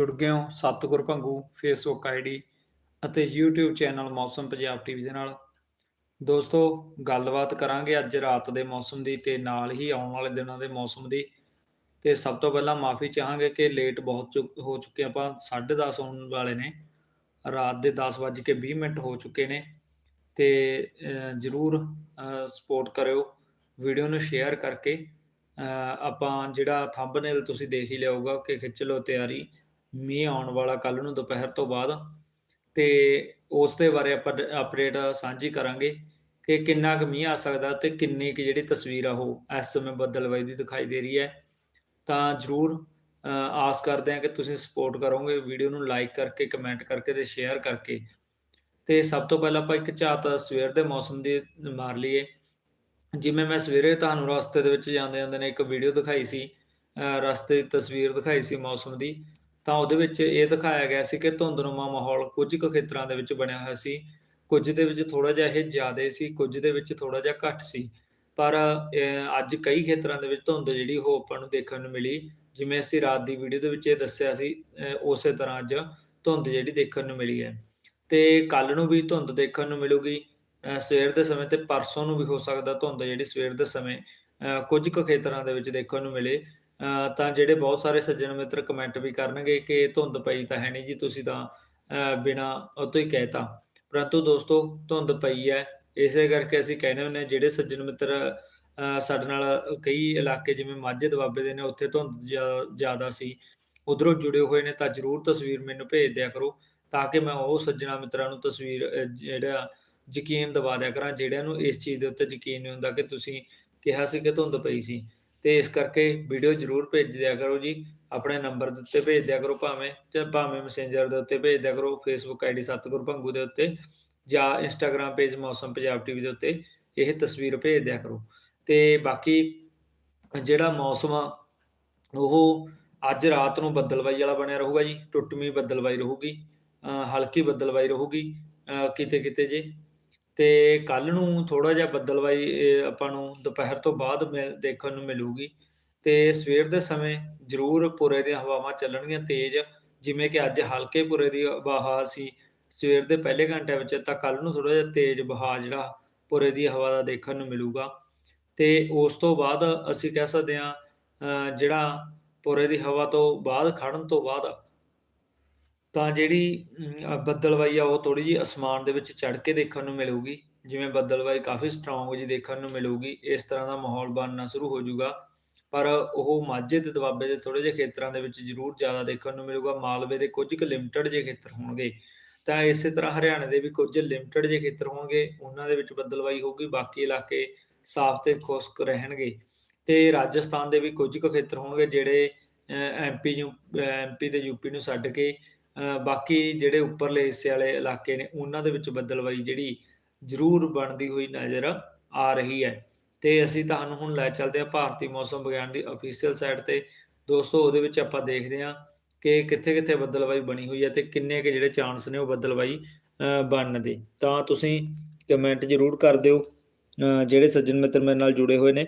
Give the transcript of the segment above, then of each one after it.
ਜੁੜ ਗਏ ਹੋ, ਸਤਿਗੁਰ ਭੰਗੂ ਫੇਸਬੁੱਕ ਆਈਡੀ ਅਤੇ YouTube channel Mausam Punjab TV ਦੇ ਨਾਲ। ਦੋਸਤੋ, ਗੱਲਬਾਤ ਕਰਾਂਗੇ ਅੱਜ ਰਾਤ ਦੇ ਮੌਸਮ ਦੀ ਤੇ ਨਾਲ ਹੀ ਆਉਣ ਵਾਲੇ ਦਿਨਾਂ ਦੇ ਮੌਸਮ ਦੀ। ਤੇ ਸਭ ਤੋਂ ਪਹਿਲਾਂ ਮਾਫੀ ਚਾਹਾਂਗੇ ਕਿ ਲੇਟ ਬਹੁਤ ਚੁੱਕ- ਹੋ ਚੁੱਕੇ ਆਪਾਂ 10:30 ਹੋਣ ਵਾਲੇ ਨੇ। ਰਾਤ ਦੇ 10:20 ਮਿੰਟ ਹੋ ਚੁੱਕੇ ਨੇ। ਤੇ ਜਰੂਰ ਸਪੋਰਟ ਕਰਿਓ। ਵੀਡੀਓ ਨੂੰ ਸ਼ੇਅਰ ਕਰਕੇ ਆਪਾਂ ਜਿਹੜਾ ਥੰਬਨੇਲ ਤੁਸੀਂ ਦੇਖ ਹੀ ਲਿਆਓਗਾ ਕਿ ਖਿੱਚ ਲਓ ਤਿਆਰੀ। ਮੀਂਹ ਆਉਣ ਵਾਲਾ ਕੱਲ ਨੂੰ ਦੁਪਹਿਰ ਤੋਂ ਬਾਅਦ ਤੇ ਉਸ ਦੇ ਬਾਰੇ ਆਪਾਂ ਅਪਡੇਟ ਸਾਂਝੀ ਕਰਾਂਗੇ ਕਿ ਕਿੰਨਾ ਕੁ ਮੀਂਹ ਆ ਸਕਦਾ ਤੇ ਕਿੰਨੀ ਕੁ ਜਿਹੜੀ ਤਸਵੀਰ ਆ ਉਹ ਇਸ ਸਮੇਂ ਬੱਦਲਵਾਈ ਦੀ ਦਿਖਾਈ ਦੇ ਰਹੀ ਹੈ। ਤਾਂ ਜਰੂਰ ਆਸ ਕਰਦੇ ਹਾਂ ਕਿ ਤੁਸੀਂ ਸਪੋਰਟ ਕਰੋਗੇ ਵੀਡੀਓ ਨੂੰ ਲਾਈਕ ਕਰਕੇ ਕਮੈਂਟ ਕਰਕੇ ਤੇ ਸ਼ੇਅਰ ਕਰਕੇ। ਤੇ ਸਭ ਤੋਂ ਪਹਿਲਾਂ ਆਪਾਂ ਇੱਕ ਝਾਤ ਸਵੇਰ ਦੇ ਮੌਸਮ ਦੀ ਮਾਰ ਲਈਏ। ਜਿਵੇਂ ਮੈਂ ਸਵੇਰੇ ਤੁਹਾਨੂੰ ਰਸਤੇ ਦੇ ਵਿੱਚ ਜਾਂਦੇ ਜਾਂਦੇ ਨੇ ਇੱਕ ਵੀਡੀਓ ਦਿਖਾਈ ਸੀ ਰਸਤੇ ਦੀ ਤਸਵੀਰ ਦਿਖਾਈ ਸੀ ਮੌਸਮ ਦੀ। ਤਾਂ ਉਹਦੇ ਵਿੱਚ ਇਹ ਦਿਖਾਇਆ ਗਿਆ ਸੀ ਕਿ ਧੁੰਦਨੁਮਾ ਮਾਹੌਲ ਕੁਝ ਕੁ ਖੇਤਰਾਂ ਦੇ ਵਿੱਚ ਬਣਿਆ ਹੋਇਆ ਸੀ। ਕੁਝ ਦੇ ਵਿੱਚ ਥੋੜਾ ਜਿਹਾ ਇਹ ਜ਼ਿਆਦਾ ਸੀ ਕੁਝ ਦੇ ਵਿੱਚ ਥੋੜਾ ਜਿਹਾ ਘੱਟ ਸੀ। ਪਰ ਅੱਜ ਕਈ ਖੇਤਰਾਂ ਦੇ ਵਿੱਚ ਧੁੰਦ ਜਿਹੜੀ ਉਹ ਆਪਾਂ ਨੂੰ ਦੇਖਣ ਨੂੰ ਮਿਲੀ। ਜਿਵੇਂ ਅਸੀਂ ਰਾਤ ਦੀ ਵੀਡੀਓ ਦੇ ਵਿੱਚ ਇਹ ਦੱਸਿਆ ਸੀ ਅ, ਉਸੇ ਤਰ੍ਹਾਂ ਅੱਜ ਧੁੰਦ ਜਿਹੜੀ ਦੇਖਣ ਨੂੰ ਮਿਲੀ ਹੈ। ਤੇ ਕੱਲ ਨੂੰ ਵੀ ਧੁੰਦ ਦੇਖਣ ਨੂੰ ਮਿਲੂਗੀ। ਅ, ਸਵੇਰ ਦੇ ਸਮੇਂ ਤੇ ਪਰਸੋਂ ਨੂੰ ਵੀ ਹੋ ਸਕਦਾ ਧੁੰਦ ਜਿਹੜੀ ਸਵੇਰ ਦੇ ਸਮੇਂ ਅ, ਕੁਝ ਕੁ ਖੇਤਰਾਂ ਦੇ ਵਿੱਚ ਦੇਖਣ ਨੂੰ ਮਿਲੇ। ਤਾਂ ਜਿਹੜੇ ਬਹੁਤ ਸਾਰੇ ਸੱਜਣ ਮਿੱਤਰ ਕਮੈਂਟ ਵੀ ਕਰਨਗੇ ਕਿ ਧੁੰਦ ਪਈ ਤਾਂ ਹੈ ਨਹੀਂ ਜੀ ਤੁਸੀਂ ਤਾਂ ਅ, ਬਿਨਾਂ ਤੋਂ ਹੀ ਕਹਿਤਾ ਪਰੰਤੂ ਦੋਸਤੋ ਧੁੰਦ ਪਈ ਹੈ। ਇਸੇ ਕਰਕੇ ਅਸੀਂ ਕਹਿੰਦੇ ਹੁੰਦੇ ਹਾਂ, ਜਿਹੜੇ ਸੱਜਣ ਮਿੱਤਰ ਅ, ਸਾਡੇ ਨਾਲ ਕਈ ਇਲਾਕੇ ਜਿਵੇਂ ਮਾਝੇ ਦੁਆਬੇ ਦੇ ਨੇ ਉੱਥੇ ਧੁੰਦ ਜ਼ਿਆ- ਜ਼ਿਆਦਾ ਸੀ। ਉਧਰੋਂ ਜੁੜੇ ਹੋਏ ਨੇ ਤਾਂ ਜਰੂਰ ਤਸਵੀਰ ਮੈਨੂੰ ਭੇਜ ਦਿਆ ਕਰੋ ਤਾਂ ਕਿ ਮੈਂ ਉਹ ਸੱਜਣਾ ਮਿੱਤਰਾਂ ਨੂੰ ਤਸਵੀਰ ਜਿਹੜਾ ਯਕੀਨ ਦਿਵਾ ਦਿਆ ਕਰਾਂ ਜਿਹੜਿਆਂ ਨੂੰ ਇਸ ਚੀਜ਼ ਦੇ ਉੱਤੇ ਯਕੀਨ ਨਹੀਂ ਹੁੰਦਾ ਕਿ ਤੁਸੀਂ ਕਿਹਾ ਸੀ ਕਿ ਧੁੰਦ ਪਈ ਸੀ। ਤੇ ਇਸ ਕਰਕੇ ਵੀਡੀਓ ਜਰੂਰ ਭੇਜ ਦਿਆ ਕਰੋ ਜੀ। ਆਪਣੇ ਨੰਬਰ ਦੇ ਉੱਤੇ ਭੇਜ ਦਿਆ ਕਰੋ ਭਾਵੇਂ, ਜਾਂ ਭਾਵੇਂ ਮੈਸੇਂਜਰ ਦੇ ਉੱਤੇ ਭੇਜ ਦਿਆ ਕਰੋ ਫੇਸਬੁੱਕ ਆਈਡੀ ਸਤਗੁਰ ਭੰਗੂ ਦੇ ਉੱਤੇ, ਜਾਂ ਇੰਸਟਾਗ੍ਰam ਪੇਜ ਮੌਸਮ ਪੰਜਾਬ ਟੀਵੀ ਦੇ ਉੱਤੇ, ਇਹ ਤਸਵੀਰ ਭੇਜ ਦਿਆ ਕਰੋ। ਤੇ ਬਾਕੀ ਜਿਹੜਾ ਮੌਸਮ ਆ, ਉਹ ਅੱਜ ਰਾਤ ਨੂੰ ਬੱਦਲਵਾਈ ਵਾਲਾ ਬਣਿਆ ਰਹੂਗਾ ਜੀ। ਟੁੱਟਵੀਂ ਬੱਦਲਵਾਈ ਰਹੂਗੀ ਹਲਕੀ ਬੱਦਲਵਾਈ ਰਹੂਗੀ ਕਿਤੇ ਕਿਤੇ ਜੇ। ਤੇ ਕੱਲ ਨੂੰ ਥੋੜਾ ਜਿਹਾ ਬੱਦਲਵਾਈ ਆਪਾਂ ਨੂੰ ਦੁਪਹਿਰ ਤੋਂ ਬਾਅਦ ਮਿਲ- ਦੇਖਣ ਨੂੰ ਮਿਲੂਗੀ। ਤੇ ਸਵੇਰ ਦੇ ਸਮੇਂ ਜ਼ਰੂਰ ਪੁਰੇ ਦੀਆਂ ਹਵਾਵਾਂ ਚੱਲਣਗੀਆਂ ਤੇਜ਼, ਜਿਵੇਂ ਕਿ ਅੱਜ ਹਲਕੇ ਪੁਰੇ ਦੀ ਵਹਾਅ ਸੀ। ਸਵੇਰ ਦੇ ਪਹਿਲੇ ਘੰਟੇ ਵਿੱਚ ਤਾਂ ਕੱਲ ਨੂੰ ਥੋੜਾ ਜਿਹਾ ਤੇਜ਼ ਬਹਾਅ ਜਿਹੜਾ ਪੁਰੇ ਦੀ ਹਵਾ ਦਾ ਦੇਖਣ ਨੂੰ ਮਿਲੂਗਾ। ਤੇ ਉਸ ਤੋਂ ਬਾਅਦ ਅਸੀਂ ਕਹਿ ਸਕਦੇ ਹਾਂ ਜਿਹੜਾ ਪੁਰੇ ਦੀ ਹਵਾ ਤੋਂ ਬਾਅਦ ਖੜਨ ਤੋਂ ਬਾਅਦ ਤਾਂ ਜਿਹੜੀ ਅਮ, ਬੱਦਲਵਾਈ ਆ ਉਹ ਥੋੜੀ ਜਿਹੀ ਅਸਮਾਨ ਦੇ ਵਿੱਚ ਚੜ੍ਹ ਕੇ ਦੇਖਣ ਨੂੰ ਮਿਲੂਗੀ। ਜਿਵੇਂ ਬੱਦਲਵਾਈ ਕਾਫੀ ਸਟਰੋਂਗ ਜੀ ਦੇਖਣ ਨੂੰ ਮਿਲੂਗੀ ਇਸ ਤਰ੍ਹਾਂ ਦਾ ਮਾਹੌਲ ਬਣਨਾ ਸ਼ੁਰੂ ਹੋ ਜੂਗਾ ਪਰ ਉਹ ਮਾਝੇ ਤੇ ਦੁਆਬੇ ਦੇ ਥੋੜ੍ਹੇ ਜਿਹੇ ਖੇਤਰਾਂ ਦੇ ਵਿੱਚ ਜ਼ਰੂਰ ਜ਼ਿਆਦਾ ਦੇਖਣ ਨੂੰ ਮਿਲੂਗਾ। ਮਾਲਵੇ ਦੇ ਕੁਝ ਕੁ ਲਿਮਟਿਡ ਜਿਹੇ ਖੇਤਰ ਹੋਣਗੇ। ਤਾਂ ਇਸੇ ਤਰ੍ਹਾਂ ਹਰਿਆਣੇ ਦੇ ਵੀ ਕੁਝ ਲਿਮਟਿਡ ਜਿਹੇ ਖੇਤਰ ਹੋਣਗੇ ਉਹਨਾਂ ਦੇ ਵਿੱਚ ਬੱਦਲਵਾਈ ਹੋਊਗੀ ਬਾਕੀ ਇਲਾਕੇ ਸਾਫ਼ ਤੇ ਖੁਸ਼ਕ ਰਹਿਣਗੇ। ਤੇ ਰਾਜਸਥਾਨ ਦੇ ਵੀ ਕੁਝ ਕੁ ਖੇਤਰ ਹੋਣਗੇ ਜਿਹੜੇ ਐਮਪੀ ਨੂੰ ਐਮਪੀ ਤੇ ਯੂਪੀ ਨੂੰ ਛੱਡ ਕੇ ਬਾਕੀ ਜਿਹੜੇ ਉੱਪਰਲੇ ਹਿੱਸੇ ਵਾਲੇ ਇਲਾਕੇ ਨੇ ਉਹਨਾਂ ਦੇ ਵਿੱਚ ਬੱਦਲਵਾਈ ਜਿਹੜੀ ਜ਼ਰੂਰ ਬਣਦੀ ਹੋਈ ਨਜ਼ਰ ਆ ਰਹੀ ਹੈ। ਤੇ ਅਸੀਂ ਤੁਹਾਨੂੰ ਹੁਣ ਲੈ ਚੱਲਦੇ ਹਾਂ ਭਾਰਤੀ ਮੌਸਮ ਵਿਗਿਆਨ ਦੀ ਅਫੀਸ਼ੀਅਲ ਸਾਈਟ ਤੇ। ਦੋਸਤੋ ਉਹਦੇ ਵਿੱਚ ਆਪਾਂ ਦੇਖਦੇ ਹਾਂ ਕਿ ਕਿੱਥੇ ਕਿੱਥੇ ਬੱਦਲਵਾਈ ਬਣੀ ਹੋਈ ਹੈ ਤੇ ਕਿੰਨੇ ਕੁ ਜਿਹੜੇ ਚਾਂਸ ਨੇ ਉਹ ਬੱਦਲਵਾਈ ਅ, ਬਣਨ ਦੇ ਤਾਂ ਤੁਸੀਂ ਕਮੈਂਟ ਜ਼ਰੂਰ ਕਰ ਦਿਓ ਜਿਹੜੇ ਸੱਜਣ ਮਿੱਤਰ ਮੇਰੇ ਨਾਲ ਜੁੜੇ ਹੋਏ ਨੇ।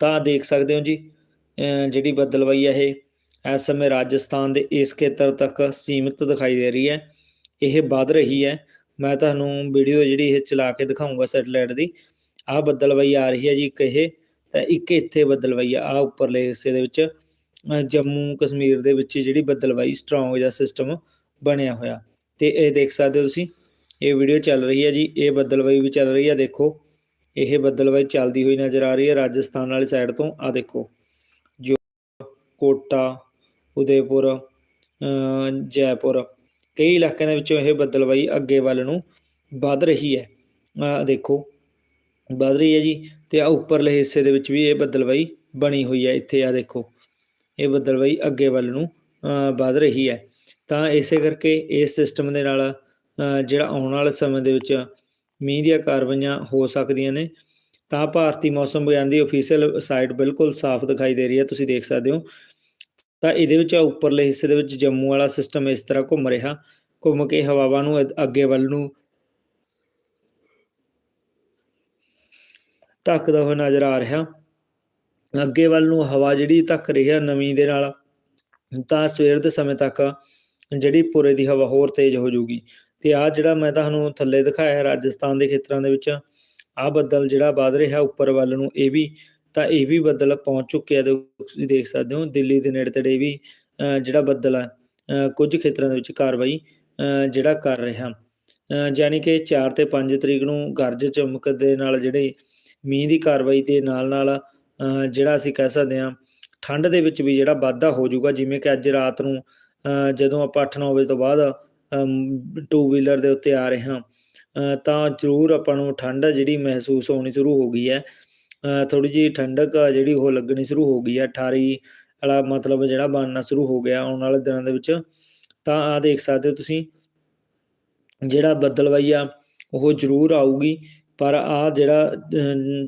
ਤਾਂ ਦੇਖ ਸਕਦੇ ਹੋ ਜੀ ਜਿਹੜੀ ਬੱਦਲਵਾਈ ਹੈ ਇਹ। ਇਸ ਸਮੇਂ ਰਾਜਸਥਾਨ ਦੇ ਇਸ ਖੇਤਰ ਤੱਕ ਸੀਮਿਤ ਦਿਖਾਈ ਦੇ ਰਹੀ ਹੈ। ਇਹ ਵੱਧ ਰਹੀ ਹੈ। ਮੈਂ ਤੁਹਾਨੂੰ ਵੀਡੀਓ ਜਿਹੜੀ ਇਹ ਚਲਾ ਕੇ ਦਿਖਾਉਂਗਾ ਸੈਟਲਾਈਟ ਦੀ, ਆਹ ਬੱਦਲਵਾਈ ਆ ਰਹੀ ਹੈ ਜੀ ਇੱਕ ਇਹ, ਤਾਂ ਇੱਕ ਇੱਥੇ ਬੱਦਲਵਾਈ ਆ, ਆਹ ਉੱਪਰਲੇ ਹਿੱਸੇ ਦੇ ਵਿੱਚ ਜੰਮੂ ਕਸ਼ਮੀਰ ਦੇ ਵਿੱਚ ਜਿਹੜੀ ਬੱਦਲਵਾਈ ਸਟਰੋਂਗ ਜਿਹਾ ਸਿਸਟਮ ਬਣਿਆ ਹੋਇਆ। ਤੇ ਇਹ ਦੇਖ ਸਕਦੇ ਹੋ ਤੁਸੀਂ, ਇਹ ਵੀਡੀਓ ਚੱਲ ਰਹੀ ਹੈ ਜੀ, ਇਹ ਬੱਦਲਵਾਈ ਵੀ ਚੱਲ ਰਹੀ ਹੈ, ਦੇਖੋ, ਇਹ ਬੱਦਲਵਾਈ ਚੱਲਦੀ ਹੋਈ ਨਜ਼ਰ ਆ ਰਹੀ ਹੈ ਰਾਜਸਥਾਨ ਵਾਲੀ ਸਾਈਡ ਤੋਂ ਆ ਦੇਖੋ, ਜੋ ਕੋਟਾ ਉਦੈਪੁਰ ਜੈਪੁਰ, ਕਈ ਇਲਾਕਿਆਂ ਦੇ ਵਿੱਚੋਂ ਇਹ ਬੱਦਲਵਾਈ ਅੱਗੇ ਵੱਲ ਨੂੰ ਵੱਧ ਰਹੀ ਹੈ। ਦੇਖੋ, ਵੱਧ ਰਹੀ ਹੈ ਜੀ ਤੇ ਆ ਉੱਪਰਲੇ ਹਿੱਸੇ ਦੇ ਵਿੱਚ ਵੀ ਇਹ ਬੱਦਲਵਾਈ ਬਣੀ ਹੋਈ ਹੈ ਇੱਥੇ ਆ ਦੇਖੋ, ਇਹ ਬੱਦਲਵਾਈ ਅੱਗੇ ਵੱਲ ਨੂੰ ਵੱਧ ਰਹੀ ਹੈ। ਤਾਂ ਇਸੇ ਕਰਕੇ ਇਸ ਸਿਸਟਮ ਦੇ ਨਾਲ ਜਿਹੜਾ ਆਉਣ ਵਾਲੇ ਸਮੇਂ ਦੇ ਵਿੱਚ ਮੀਂਹ ਦੀਆਂ ਕਾਰਵਾਈਆਂ ਹੋ ਸਕਦੀਆਂ ਨੇ। ਤਾਂ ਭਾਰਤੀ ਮੌਸਮ ਵਿਗਿਆਨ ਦੀ ਅਫੀਸ਼ੀਅਲ ਸਾਈਟ ਬਿਲਕੁਲ ਸਾਫ਼ ਦਿਖਾਈ ਦੇ ਰਹੀ ਹੈ, ਤੁਸੀਂ ਦੇਖ ਸਕਦੇ ਹੋ। ਤਾਂ ਇਹਦੇ ਵਿੱਚ ਉੱਪਰਲੇ ਹਿੱਸੇ ਦੇ ਵਿੱਚ ਜੰਮੂ ਵਾਲਾ ਸਿਸਟਮ ਇਸ ਤਰ੍ਹਾਂ ਘੁੰਮ ਰਿਹਾ। ਘੁੰਮ ਕੇ ਹਵਾਵਾਂ ਨੂੰ ਅੱਗੇ ਵੱਲ ਨੂੰ ਧੱਕਦਾ ਹੋਇਆ ਨਜ਼ਰ ਆ ਰਿਹਾ। ਅੱਗੇ ਵੱਲ ਨੂੰ ਹਵਾ ਜਿਹੜੀ ਧੱਕ ਰਹੀ ਹੈ ਨਮੀ ਦੇ ਨਾਲ, ਤਾਂ ਸਵੇਰ ਦੇ ਸਮੇਂ ਤੱਕ ਜਿਹੜੀ ਪੁਰੇ ਦੀ ਹਵਾ ਹੋਰ ਤੇਜ਼ ਹੋ ਜਾਊਗੀ। ਤੇ ਆ ਜਿਹੜਾ ਮੈਂ ਤੁਹਾਨੂੰ ਥੱਲੇ ਦਿਖਾਇਆ ਰਾਜਸਥਾਨ ਦੇ ਖੇਤਰਾਂ ਦੇ ਵਿੱਚ ਆ ਬੱਦਲ ਜਿਹੜਾ ਵੱਧ ਰਿਹਾ ਉੱਪਰ ਵੱਲ ਨੂੰ, ਇਹ ਵੀ ਤਾਂ ਇਹ ਵੀ ਬੱਦਲ ਪਹੁੰਚ ਚੁੱਕਿਆ ਆ ਤੁਸੀਂ ਦੇਖ ਸਕਦੇ ਹੋ ਦਿੱਲੀ ਦੇ ਨੇੜੇ ਤੇੜੇ ਵੀ ਜਿਹੜਾ ਬੱਦਲ ਆ ਕੁਝ ਖੇਤਰਾਂ ਦੇ ਵਿੱਚ ਕਾਰਵਾਈ ਜਿਹੜਾ ਕਰ ਰਿਹਾ। ਅ, ਕਿ 4 ਤੇ 5 ਤਰੀਕ ਨੂੰ ਗਰਜ ਚਮਕ ਦੇ ਨਾਲ ਜਿਹੜੇ ਮੀਂਹ ਦੀ ਕਾਰਵਾਈ ਦੇ ਨਾਲ ਨਾਲ ਜਿਹੜਾ ਅਸੀਂ ਕਹਿ ਸਕਦੇ ਹਾਂ ਠੰਡ ਦੇ ਵਿੱਚ ਵੀ ਜਿਹੜਾ ਵਾਧਾ ਹੋ ਜਾਊਗਾ ਜਿਵੇਂ ਕਿ ਅੱਜ ਰਾਤ ਨੂੰ ਜਦੋਂ ਆਪਾਂ 8-9 ਵਜੇ ਤੋਂ ਬਾਅਦ ਟੂ ਵੀਲਰ ਦੇ ਉੱਤੇ ਆ ਰਹੇ ਹਾਂ ਤਾਂ ਜ਼ਰੂਰ ਆਪਾਂ ਨੂੰ ਠੰਡ ਜਿਹੜੀ ਮਹਿਸੂਸ ਹੋਣੀ ਸ਼ੁਰੂ ਹੋ ਗਈ ਹੈ। ਥੋੜੀ ਜਿਹੀ ਠੰਡਕ ਆ ਜਿਹੜੀ ਉਹ ਲੱਗਣੀ ਸ਼ੁਰੂ ਹੋ ਗਈ ਹੈ 28 ਵਾਲਾ ਮਤਲਬ ਜਿਹੜਾ ਬਣਨਾ ਸ਼ੁਰੂ ਹੋ ਗਿਆ ਆਉਣ ਵਾਲੇ ਦਿਨਾਂ ਦੇ ਵਿੱਚ, ਤਾਂ ਆ ਦੇਖ ਸਕਦੇ ਹੋ ਤੁਸੀਂ, ਜਿਹੜਾ ਬੱਦਲਵਾਈ ਆ ਉਹ ਜ਼ਰੂਰ ਆਊਗੀ, ਪਰ ਆ ਜਿਹੜਾ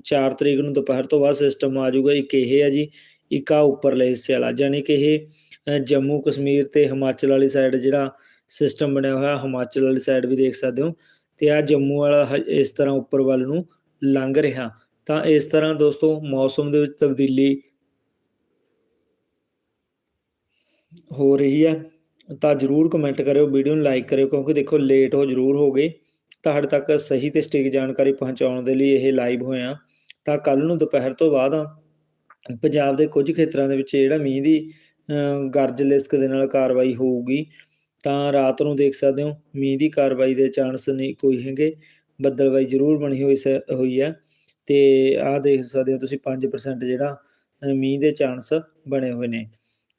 4 ਤਰੀਕ ਨੂੰ ਦੁਪਹਿਰ ਤੋਂ ਬਾਅਦ ਸਿਸਟਮ ਆ ਜਾਊਗਾ, ਇੱਕ ਇਹ ਹੈ ਜੀ, ਇੱਕ ਆ ਉੱਪਰਲੇ ਹਿੱਸੇ ਵਾਲਾ ਯਾਨੀ ਕਿ ਇਹ ਜੰਮੂ ਕਸ਼ਮੀਰ ਤੇ ਹਿਮਾਚਲ ਵਾਲੀ ਸਾਈਡ ਜਿਹੜਾ ਸਿਸਟਮ ਬਣਿਆ ਹੋਇਆ, ਹਿਮਾਚਲ ਵਾਲੀ ਸਾਈਡ ਵੀ ਦੇਖ ਸਕਦੇ ਹੋ, ਤੇ ਆ ਜੰਮੂ ਵਾਲਾ ਇਸ ਤਰ੍ਹਾਂ ਉੱਪਰ ਵੱਲ ਨੂੰ ਲੰਘ ਰਿਹਾ ਤਾਂ ਇਸ ਤਰ੍ਹਾਂ ਦੋਸਤੋ ਮੌਸਮ ਦੇ ਵਿੱਚ ਤਬਦੀਲੀ ਹੋ ਰਹੀ ਹੈ। ਤਾਂ ਜਰੂਰ ਕਮੈਂਟ ਕਰਿਓ ਵੀਡੀਓ ਨੂੰ ਲਾਈਕ ਕਰਿਓ, ਕਿਉਂਕਿ ਦੇਖੋ ਲੇਟ ਹੋ, ਜਰੂਰ ਹੋ ਗਏ। ਤੁਹਾਡੇ ਤੱਕ ਸਹੀ ਤੇ ਸਟਿਕ ਜਾਣਕਾਰੀ ਪਹੁੰਚਾਉਣ ਦੇ ਲਈ ਇਹ ਲਾਈਵ ਹੋਇਆ ਤਾਂ ਕੱਲ ਨੂੰ ਦੁਪਹਿਰ ਤੋਂ ਬਾਅਦ ਪੰਜਾਬ ਦੇ ਕੁਝ ਖੇਤਰਾਂ ਦੇ ਵਿੱਚ ਜਿਹੜਾ ਮੀਂਹ ਦੀ ਗਰਜ ਲਿਸਕ ਦੇ ਨਾਲ ਕਾਰਵਾਈ ਹੋਊਗੀ, ਤਾਂ ਰਾਤ ਨੂੰ ਦੇਖ ਸਕਦੇ ਹੋ ਮੀਂਹ ਦੀ ਕਾਰਵਾਈ ਦੇ ਚਾਂਸ ਨਹੀਂ ਕੋਈ ਹੈਗੇ। ਬੱਦਲਬਾਈ ਜ਼ਰੂਰ ਬਣੀ ਹੋਈ ਸ- ਹੋਈ ਹੈ। ਤੇ ਆਹ ਦੇਖ ਸਕਦੇ ਹੋ ਤੁਸੀਂ 5% ਜਿਹੜਾ ਮੀਂਹ ਦੇ ਚਾਂਸ ਬਣੇ ਹੋਏ ਨੇ।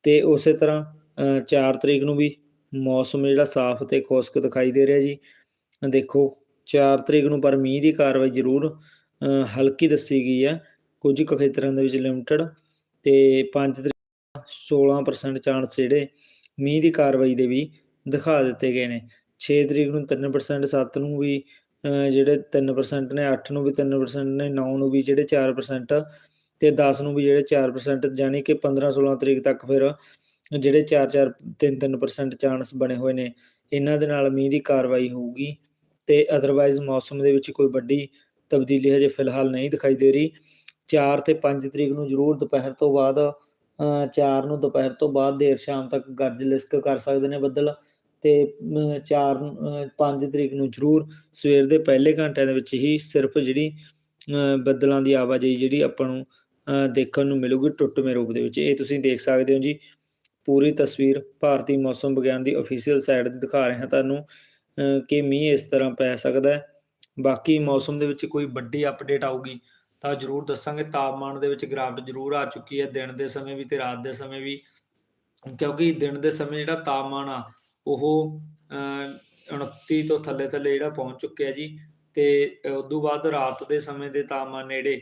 ਤੇ ਉਸੇ ਤਰ੍ਹਾਂ ਅ, 4 ਤਰੀਕ ਨੂੰ ਵੀ ਮੌਸਮ ਜਿਹੜਾ ਸਾਫ਼ ਤੇ ਖੁਸ਼ਕ ਦਿਖਾਈ ਦੇ ਰਿਹਾ ਜੀ। ਦੇਖੋ 4 ਤਰੀਕ ਨੂੰ ਪਰ ਮੀਂਹ ਦੀ ਕਾਰਵਾਈ ਜ਼ਰੂਰ ਹਲਕੀ ਦੱਸੀ ਗਈ ਹੈ ਕੁਝ ਕੁ ਖੇਤਰਾਂ ਦੇ ਵਿੱਚ ਲਿਮਟਿਡ ਤੇ 5 ਤਰੀਕ 16% ਚਾਂਸ ਜਿਹੜੇ ਮੀਂਹ ਦੀ ਕਾਰਵਾਈ ਦੇ ਵੀ ਦਿਖਾ ਦਿੱਤੇ ਗਏ ਨੇ। 6 ਤਰੀਕ ਨੂੰ 3% 7 ਨੂੰ ਵੀ ਜਿਹੜੇ 3% ਨੇ 8 ਨੂੰ ਵੀ 3% ਨੇ 9 ਨੂੰ ਵੀ ਜਿਹੜੇ 4% ਤੇ 10 ਨੂੰ ਵੀ ਜਿਹੜੇ 4% ਜਾਣੀ ਕਿ 15 16 ਤਰੀਕ ਤੱਕ ਫਿਰ ਜਿਹੜੇ 4-4 3-3% ਚਾਂਸ ਬਣੇ ਹੋਏ ਨੇ ਇਹਨਾਂ ਦੇ ਨਾਲ ਮੀਂਹ ਦੀ ਕਾਰਵਾਈ ਹੋਊਗੀ ਤੇ ਅਦਰਵਾਈਜ਼ ਮੌਸਮ ਦੇ ਵਿੱਚ ਕੋਈ ਵੱਡੀ ਤਬਦੀਲੀ ਹਜੇ ਫਿਲਹਾਲ ਨਹੀਂ ਦਿਖਾਈ ਦੇ ਰਹੀ। 4 ਤੇ 5 ਤਰੀਕ ਨੂੰ ਜ਼ਰੂਰ ਦੁਪਹਿਰ ਤੋਂ ਬਾਅਦ ਅ, 4 ਨੂੰ ਦੁਪਹਿਰ ਤੋਂ ਬਾਅਦ ਦੇਰ ਸ਼ਾਮ ਤੱਕ ਗਰਜ ਲਿਸਕ ਕਰ ਸਕਦੇ ਨੇ ਬੱਦਲ। ਤੇ 4 5 ਤਰੀਕ ਨੂੰ ਜ਼ਰੂਰ ਸਵੇਰ ਦੇ ਪਹਿਲੇ ਘੰਟਿਆਂ ਦੇ ਵਿੱਚ ਹੀ ਸਿਰਫ ਜਿਹੜੀ ਬੱਦਲਾਂ ਦੀ ਆਵਾਜਾਈ ਜਿਹੜੀ ਆਪਾਂ ਨੂੰ ਦੇਖਣ ਨੂੰ ਮਿਲੂਗੀ ਟੁੱਟਵੇਂ ਰੂਪ ਦੇ ਵਿੱਚ। ਇਹ ਤੁਸੀਂ ਦੇਖ ਸਕਦੇ ਹੋ ਜੀ। ਪੂਰੀ ਤਸਵੀਰ ਭਾਰਤੀ ਮੌਸਮ ਵਿਗਿਆਨ ਦੀ ਅਫੀਸ਼ੀਅਲ ਸਾਈਟ ਤੇ ਦਿਖਾ ਰਹੇ ਹਾਂ ਤੁਹਾਨੂੰ ਕਿ ਮੀਂਹ ਇਸ ਤਰ੍ਹਾਂ ਪੈ ਸਕਦਾ ਹੈ। ਬਾਕੀ ਮੌਸਮ ਦੇ ਵਿੱਚ ਕੋਈ ਵੱਡੀ ਅਪਡੇਟ ਆਊਗੀ ਤਾਂ ਜ਼ਰੂਰ ਦੱਸਾਂਗੇ। ਤਾਪਮਾਨ ਦੇ ਵਿੱਚ ਗਿਰਾਵਟ ਜ਼ਰੂਰ ਆ ਚੁੱਕੀ ਹੈ। ਦਿਨ ਦੇ ਸਮੇਂ ਵੀ ਤੇ ਰਾਤ ਦੇ ਸਮੇਂ ਵੀ। ਕਿਉਂਕਿ ਦਿਨ ਦੇ ਸਮੇਂ ਜਿਹੜਾ ਤਾਪਮਾਨ ਆ ਉਹ ਅ, 29 ਤੋਂ ਥੱਲੇ ਥੱਲੇ ਜਿਹੜਾ ਪਹੁੰਚ ਚੁੱਕਿਆ ਜੀ ਤੇ ਉਸ ਤੋਂ ਬਾਅਦ ਰਾਤ ਦੇ ਸਮੇਂ ਦੇ ਤਾਪਮਾਨ ਨੇੜੇ।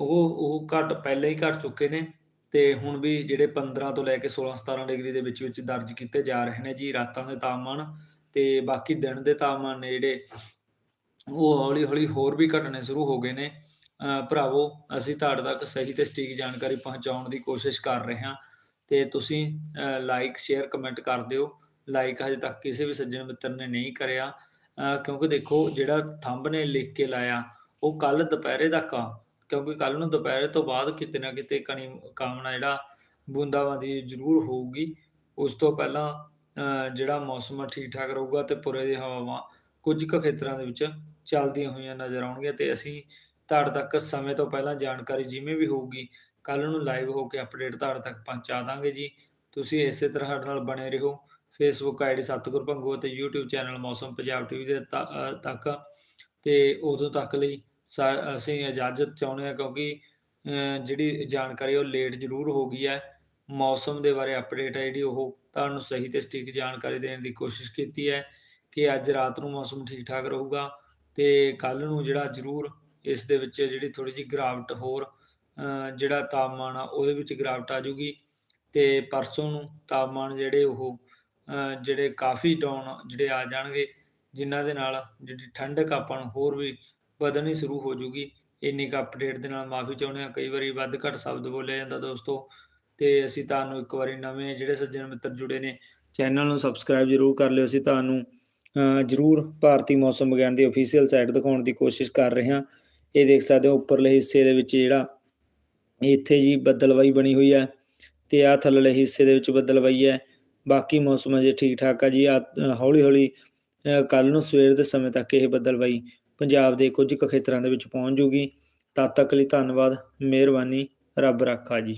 ਉਹ ਉਹ ਘਟ ਪਹਿਲਾਂ ਹੀ ਘਟ ਚੁੱਕੇ ਨੇ ਤੇ ਹੁਣ ਵੀ ਜਿਹੜੇ 15 ਤੋਂ ਲੈ ਕੇ 16 17 ਡਿਗਰੀ ਦੇ ਵਿੱਚ ਵਿੱਚ ਦਰਜ ਕੀਤੇ ਜਾ ਰਹੇ ਨੇ ਜੀ ਰਾਤਾਂ ਦੇ ਤਾਪਮਾਨ ਤੇ ਬਾਕੀ ਦਿਨ ਦੇ ਤਾਪਮਾਨ ਨੇ ਜਿਹੜੇ ਉਹ ਹੌਲੀ ਹੌਲੀ ਹੋਰ ਵੀ ਘਟਣੇ ਸ਼ੁਰੂ ਹੋ ਗਏ ਨੇ। ਭਰਾਵੋ ਅਸੀਂ ਤੁਹਾਡੇ ਤੱਕ ਸਹੀ ਤੇ ਸਟੀਕ ਜਾਣਕਾਰੀ ਪਹੁੰਚਾਉਣ ਦੀ ਕੋਸ਼ਿਸ਼ ਕਰ ਰਹੇ ਹਾਂ। ਤੇ ਤੁਸੀਂ ਲਾਈਕ ਸ਼ੇਅਰ ਕਮੈਂਟ ਕਰ ਦਿਓ। ਲਾਈਕ ਹਜੇ ਤੱਕ ਕਿਸੇ ਵੀ ਸੱਜਣ ਮਿੱਤਰ ਨੇ ਨਹੀਂ ਕਰਿਆ। ਕਿਉਂਕਿ ਦੇਖੋ ਜਿਹੜਾ ਥੰਬ ਨੇ ਲਿਖ ਕੇ ਲਾਇਆ ਉਹ ਕੱਲ ਦੁਪਹਿਰੇ ਤੱਕ ਆ। ਕਿਉਂਕਿ ਕੱਲ ਨੂੰ ਦੁਪਹਿਰੇ ਤੋਂ ਬਾਅਦ ਕਿਤੇ ਨਾ ਕਿਤੇ ਕਣੀ ਕਾਮਣਾ ਜਿਹੜਾ ਬੂੰਦਾਬਾਂਦੀ ਜ਼ਰੂਰ ਹੋਊਗੀ। ਉਸ ਤੋਂ ਪਹਿਲਾਂ ਅ, ਜਿਹੜਾ ਮੌਸਮ ਆ ਠੀਕ ਠਾਕ ਰਹੂਗਾ ਤੇ ਪੁਰੇ ਦੀ ਹਵਾਵਾਂ ਕੁਝ ਕੁ ਖੇਤਰਾਂ ਦੇ ਵਿੱਚ ਚੱਲਦੀਆਂ ਹੋਈਆਂ ਨਜ਼ਰ ਆਉਣਗੀਆਂ ਤੇ ਅਸੀਂ ਤੁਹਾਡੇ ਤੱਕ ਸਮੇਂ ਤੋਂ ਪਹਿਲਾਂ ਜਾਣਕਾਰੀ ਜਿਵੇਂ ਵੀ ਹੋਊਗੀ ਕੱਲ ਨੂੰ ਲਾਈਵ ਹੋ ਕੇ ਅਪਡੇਟ ਤੁਹਾਡੇ ਤੱਕ ਪਹੁੰਚਾ ਦਾਂਗੇ ਜੀ। ਤੁਸੀਂ ਇਸੇ ਤਰ੍ਹਾਂ ਸਾਡੇ ਨਾਲ ਬਣੇ ਰਹੋ। ਫੇਸਬੁੱਕ ਆਈਡੀ ਸਤਿਗੁਰ ਭੰਗੂ ਅਤੇ YouTube channel Mausam Punjab TV ਦੇ ਤ- ਤੱਕ। ਤੇ ਉਦੋਂ ਤੱਕ ਲਈ ਸਾ- ਅਸੀਂ ਇਜਾਜ਼ਤ ਚਾਹੁੰਦੇ ਹਾਂ ਕਿਉਂਕਿ ਜਿਹੜੀ ਜਾਣਕਾਰੀ ਉਹ ਲੇਟ ਜ਼ਰੂਰ ਹੋ ਗਈ ਹੈ। ਮੌਸਮ ਦੇ ਬਾਰੇ ਅਪਡੇਟ ਹੈ ਜਿਹੜੀ ਉਹ ਤੁਹਾਨੂੰ ਸਹੀ ਤੇ ਸਟੀਕ ਜਾਣਕਾਰੀ ਦੇਣ ਦੀ ਕੋਸ਼ਿਸ਼ ਕੀਤੀ ਹੈ ਕਿ ਅੱਜ ਰਾਤ ਨੂੰ ਮੌਸਮ ਠੀਕ ਠਾਕ ਰਹੂਗਾ ਤੇ ਕੱਲ ਨੂੰ ਜਿਹੜਾ ਜ਼ਰੂਰ ਇਸ ਦੇ ਵਿੱਚ ਜਿਹੜੀ ਥੋੜੀ ਜਿਹੀ ਗਿਰਾਵਟ ਹੋਰ ਜਿਹੜਾ ਤਾਪਮਾਨ ਆ, ਉਹਦੇ ਵਿੱਚ ਗਿਰਾਵਟ ਆ ਜੂਗੀ ਤੇ ਪਰਸੋਂ ਨੂੰ ਤਾਪਮਾਨ ਜਿਹੜੇ ਉਹ ਜਿਹੜੇ ਕਾਫੀ ਡਾਊਨ ਜਿਹੜੇ ਆ ਜਾਣਗੇ, ਜਿਨ੍ਹਾਂ ਦੇ ਨਾਲ ਜਿਹੜੀ ਠੰਡਕ ਆਪਾਂ ਨੂੰ ਹੋਰ ਵੀ ਵਧਣੀ ਸ਼ੁਰੂ ਹੋ ਜੂਗੀ ਇੰਨੀ ਕੁ ਅਪਡੇਟ ਦੇ ਨਾਲ ਮਾਫੀ ਚਾਹੁੰਦੇ ਹਾਂ। ਕਈ ਵਾਰੀ ਵੱਧ ਘੱਟ ਸ਼ਬਦ ਬੋਲਿਆ ਜਾਂਦਾ ਦੋਸਤੋ। ਤੇ ਅਸੀਂ ਤੁਹਾਨੂੰ ਇੱਕ ਵਾਰੀ ਨਵੇਂ ਜਿਹੜੇ ਸੱਜਣ ਮਿੱਤਰ ਜੁੜੇ ਨੇ, ਚੈਨਲ ਨੂੰ ਸਬਸਕ੍ਰਾਈਬ ਜ਼ਰੂਰ ਕਰ ਲਿਓ। ਅਸੀਂ ਤੁਹਾਨੂੰ ਜ਼ਰੂਰ ਭਾਰਤੀ ਮੌਸਮ ਵਿਗਿਆਨ ਦੀ ਅਫੀਸ਼ੀਅਲ ਸਾਈਟ ਦਿਖਾਉਣ ਦੀ ਕੋਸ਼ਿਸ਼ ਕਰ ਰਹੇ ਹਾਂ। ਇਹ ਦੇਖ ਸਕਦੇ ਹੋ ਉੱਪਰਲੇ ਹਿੱਸੇ ਦੇ ਵਿੱਚ ਜਿਹੜਾ ਇੱਥੇ ਜੀ ਬੱਦਲਵਾਈ ਬਣੀ ਹੋਈ ਹੈ ਤੇ ਆ ਥੱਲੜੇ ਹਿੱਸੇ ਦੇ ਵਿੱਚ ਬੱਦਲਵਾਈ ਹੈ। ਬਾਕੀ ਮੌਸਮ ਅਜੇ ਠੀਕ ਠਾਕ ਆ ਜੀ। ਹੌਲੀ ਹੌਲੀ ਕੱਲ ਨੂੰ ਸਵੇਰ ਦੇ ਸਮੇਂ ਤੱਕ ਇਹ ਬੱਦਲਵਾਈ ਪੰਜਾਬ ਦੇ ਕੁਝ ਕੁ ਖੇਤਰਾਂ ਦੇ ਵਿੱਚ ਪਹੁੰਚ ਜੂਗੀ। ਤਦ ਤੱਕ ਲਈ ਧੰਨਵਾਦ, ਮਿਹਰਬਾਨੀ, ਰੱਬ ਰਾਖਾ ਜੀ।